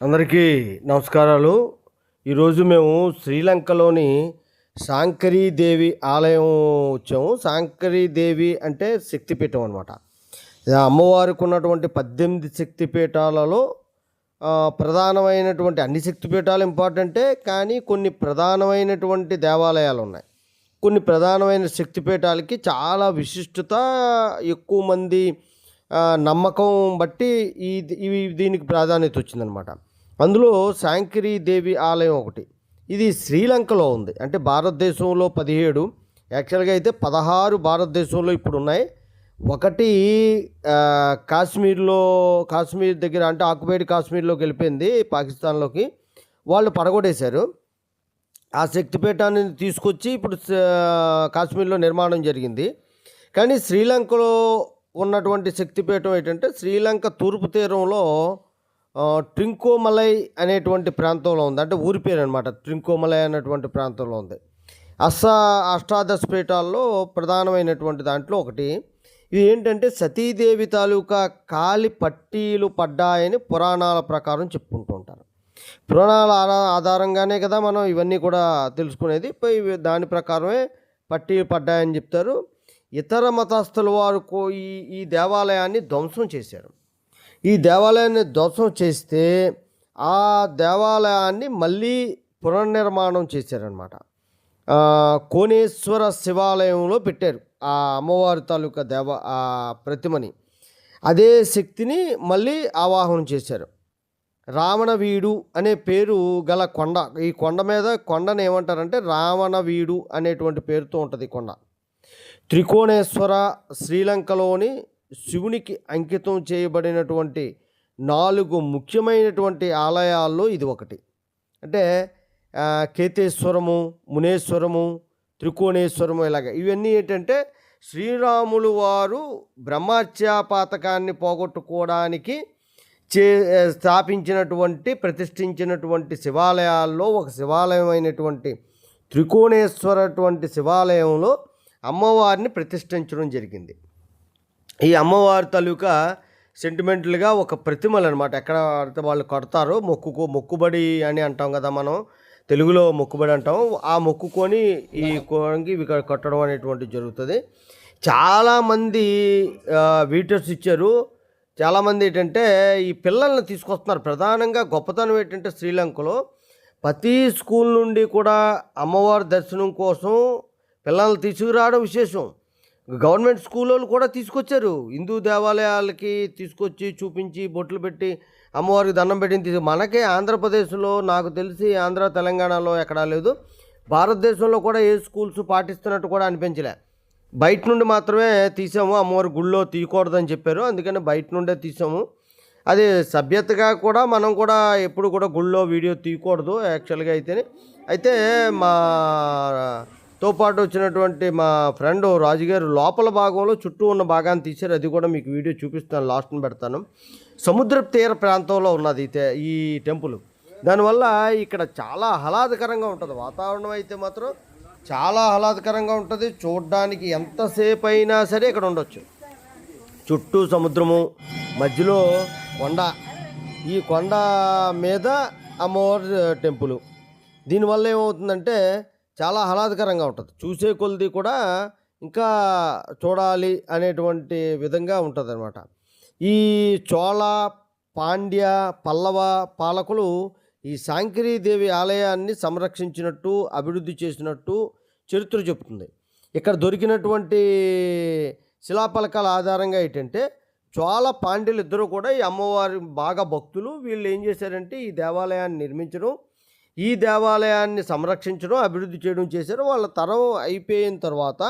అందరికీ నమస్కారాలు. ఈరోజు మేము శ్రీలంకలోని దేవి ఆలయం వచ్చాము. దేవి అంటే శక్తిపీఠం అనమాట అమ్మవారికి ఉన్నటువంటి పద్దెనిమిది శక్తిపీఠాలలో ప్రధానమైనటువంటి అన్ని శక్తిపీఠాలు ఇంపార్టెంటే కానీ కొన్ని ప్రధానమైనటువంటి దేవాలయాలు ఉన్నాయి. కొన్ని ప్రధానమైన శక్తిపీఠాలకి చాలా విశిష్టత ఎక్కువ మంది నమ్మకం బట్టి ఈ ఇవి దీనికి ప్రాధాన్యత వచ్చిందనమాట అందులో శాంకిరీ దేవి ఆలయం ఒకటి. ఇది శ్రీలంకలో ఉంది. అంటే భారతదేశంలో పదిహేడు యాక్చువల్గా అయితే పదహారు భారతదేశంలో ఇప్పుడు ఉన్నాయి ఒకటి కాశ్మీర్లో కాశ్మీర్ దగ్గర అంటే ఆక్యుపైడ్ కాశ్మీర్లోకి వెళ్ళిపోయింది పాకిస్తాన్లోకి. వాళ్ళు పడగొట్టేశారు. ఆ శక్తిపీఠాన్ని తీసుకొచ్చి ఇప్పుడు కాశ్మీర్లో నిర్మాణం జరిగింది. కానీ శ్రీలంకలో ఉన్నటువంటి శక్తిపీఠం ఏంటంటే శ్రీలంక తూర్పు తీరంలో ట్రింకోమలై అనేటువంటి ప్రాంతంలో ఉంది. అంటే ఊరి పేరు అనమాట ట్రింకోమలై అనేటువంటి ప్రాంతంలో ఉంది. అస్సా అష్టాదశ పీఠాల్లో ప్రధానమైనటువంటి దాంట్లో ఒకటి ఇది ఏంటంటే సతీదేవి తాలూకా కాలి పట్టీలు పడ్డాయని పురాణాల ప్రకారం చెప్పుకుంటూ ఉంటారు. పురాణాల ఆధారంగానే కదా మనం ఇవన్నీ కూడా తెలుసుకునేది. పై దాని ప్రకారమే పట్టీలు పడ్డాయని చెప్తారు. ఇతర మతస్థుల వారు కో- ఈ ఈ దేవాలయాన్ని ధ్వంసం చేశారు. ఈ దేవాలయాన్ని ధ్వంసం చేస్తే ఆ దేవాలయాన్ని మళ్ళీ పునర్నిర్మాణం చేశారనమాట కోనేశ్వర శివాలయంలో పెట్టారు ఆ అమ్మవారి తాలూకా దేవ ఆ ప్రతిమని. అదే శక్తిని మళ్ళీ ఆవాహనం చేశారు. రావణవీడు అనే పేరు గల కొండ ఈ కొండ మీద కొండను ఏమంటారంటే రావణవీడు అనేటువంటి పేరుతో ఉంటుంది కొండ. త్రికోణేశ్వర శ్రీలంకలోని శివునికి అంకితం చేయబడినటువంటి నాలుగు ముఖ్యమైనటువంటి ఆలయాల్లో ఇది ఒకటి. అంటే కేతేశ్వరము మునేశ్వరము త్రికోణేశ్వరము ఇలాగ. ఇవన్నీ ఏంటంటే శ్రీరాములు వారు బ్రహ్మత్యా పాతకాన్ని పోగొట్టుకోవడానికి చే స్థాపించినటువంటి ప్రతిష్ఠించినటువంటి శివాలయాల్లో ఒక శివాలయం అయినటువంటి త్రికోణేశ్వరటువంటి శివాలయంలో అమ్మవారిని ప్రతిష్ఠించడం జరిగింది. ఈ అమ్మవారి తాలూకా సెంటిమెంటల్గా ఒక ప్రతిమలు అనమాట ఎక్కడ వాళ్ళు కడతారో మొక్కుకు మొక్కుబడి అని అంటాం కదా మనం. తెలుగులో మొక్కుబడి అంటాం. ఆ మొక్కుకొని ఈ కోణంకి ఇవి కట్టడం అనేటువంటి జరుగుతుంది. చాలామంది వీటర్స్ ఇచ్చారు. చాలామంది ఏంటంటే ఈ పిల్లల్ని తీసుకొస్తున్నారు. ప్రధానంగా గొప్పతనం ఏంటంటే శ్రీలంకలో ప్రతి స్కూల్ నుండి కూడా అమ్మవారి దర్శనం కోసం పిల్లల్ని తీసుకురావడం విశేషం. గవర్నమెంట్ స్కూళ్ళు కూడా తీసుకొచ్చారు. హిందూ దేవాలయాలకి తీసుకొచ్చి చూపించి బొట్లు పెట్టి అమ్మవారికి దండం పెట్టింది తీసుకు మనకే ఆంధ్రప్రదేశ్లో నాకు తెలిసి ఆంధ్ర తెలంగాణలో ఎక్కడా లేదు. భారతదేశంలో కూడా ఏ స్కూల్స్ పాటిస్తున్నట్టు కూడా అనిపించలే. బయట నుండి మాత్రమే తీసాము అమ్మవారి గుళ్ళో తీయకూడదని చెప్పారు. అందుకని బయట నుండే తీసాము. అది సభ్యతగా కూడా మనం కూడా ఎప్పుడు కూడా గుళ్ళో వీడియో తీయకూడదు యాక్చువల్గా అయితేనే. అయితే మా తో పాటు వచ్చినటువంటి మా ఫ్రెండ్ రాజుగారు లోపల భాగంలో చుట్టూ ఉన్న భాగాన్ని తీశారు. అది కూడా మీకు వీడియో చూపిస్తాను. లాస్ట్ని పెడతాను. సముద్ర తీర ప్రాంతంలో ఉన్నది ఈ ఈ టెంపుల్. దానివల్ల ఇక్కడ చాలా ఆహ్లాదకరంగా ఉంటుంది. వాతావరణం అయితే మాత్రం చాలా ఆహ్లాదకరంగా ఉంటుంది. చూడడానికి ఎంతసేపు అయినా సరే ఇక్కడ ఉండొచ్చు. చుట్టూ సముద్రము మధ్యలో కొండ. ఈ కొండ మీద అమ్మవారి టెంపుల్. దీనివల్ల ఏమవుతుందంటే చాలా ఆహ్లాదకరంగా ఉంటుంది. చూసే కొలది కూడా ఇంకా చూడాలి అనేటువంటి విధంగా ఉంటుంది అనమాట ఈ చోళ పాండ్య పల్లవ పాలకులు ఈ దేవి ఆలయాన్ని సంరక్షించినట్టు అభివృద్ధి చేసినట్టు చరిత్ర చెబుతుంది. ఇక్కడ దొరికినటువంటి శిలాపలకాల ఆధారంగా ఏంటంటే చోళ పాండ్యులు ఇద్దరు కూడా ఈ అమ్మవారి బాగా భక్తులు. వీళ్ళు ఏం చేశారంటే ఈ దేవాలయాన్ని నిర్మించడం ఈ దేవాలయాన్ని సంరక్షించడం అభివృద్ధి చేయడం చేశారు. వాళ్ళ తరం అయిపోయిన తర్వాత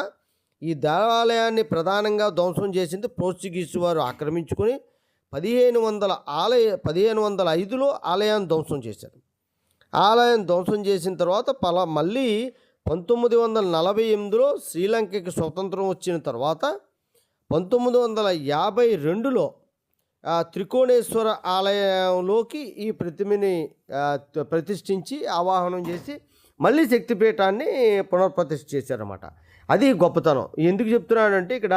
ఈ దేవాలయాన్ని ప్రధానంగా ధ్వంసం చేసింది పోర్చుగీస్ వారు. ఆక్రమించుకొని పదిహేను వందల ఆలయ పదిహేను వందల ఐదులో ఆలయాన్ని ధ్వంసం చేశారు. ఆలయం ధ్వంసం చేసిన తర్వాత పల మళ్ళీ పంతొమ్మిది వందల నలభై ఎనిమిదిలో శ్రీలంకకి స్వతంత్రం వచ్చిన తర్వాత పంతొమ్మిది వందల యాభై రెండులో త్రికోణేశ్వర ఆలయంలోకి ఈ ప్రతిమని ప్రతిష్ఠించి ఆవాహనం చేసి మళ్ళీ శక్తిపీఠాన్ని పునర్ప్రతిష్ఠ చేశారన్నమాట. అది గొప్పతనం. ఎందుకు చెప్తున్నానంటే ఇక్కడ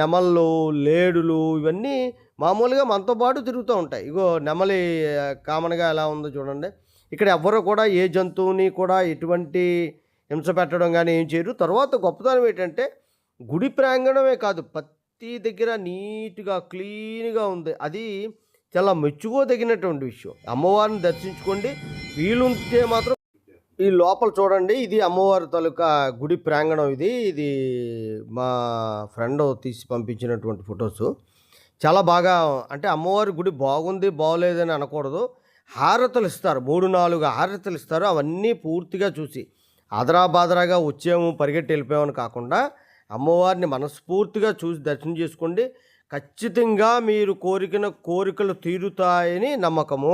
నెమళ్ళు లేడులు ఇవన్నీ మామూలుగా మనతో పాటు తిరుగుతూ ఉంటాయి. ఇగో నెమలి కామన్గా ఎలా ఉందో చూడండి. ఇక్కడ ఎవ్వరు కూడా ఏ జంతువుని కూడా ఎటువంటి హింస పెట్టడం కానీ ఏం చేయరు. తర్వాత గొప్పతనం ఏంటంటే గుడి ప్రాంగణమే కాదు ప్రతి ప్రతి దగ్గర నీట్గా క్లీన్గా ఉంది. అది చాలా మెచ్చుకోదగినటువంటి విషయం. అమ్మవారిని దర్శించుకోండి. వీలుంటే మాత్రం ఈ లోపల చూడండి. ఇది అమ్మవారి తాలూకా గుడి ప్రాంగణం ఇది. ఇది మా ఫ్రెండ్ తీసి పంపించినటువంటి ఫొటోస్. చాలా బాగా అంటే అమ్మవారి గుడి బాగుంది బాగోలేదని అనకూడదు. హారతలు ఇస్తారు. మూడు నాలుగు హారతలు ఇస్తారు. అవన్నీ పూర్తిగా చూసి ఆదరా బాదరాగా వచ్చాము పరిగెట్టి వెళ్ళిపోయామని కాకుండా అమ్మవారిని మనస్ఫూర్తిగా చూసి దర్శనం చేసుకోండి. ఖచ్చితంగా మీరు కోరికన కోరికలు తీరుతాయని నమ్మకము.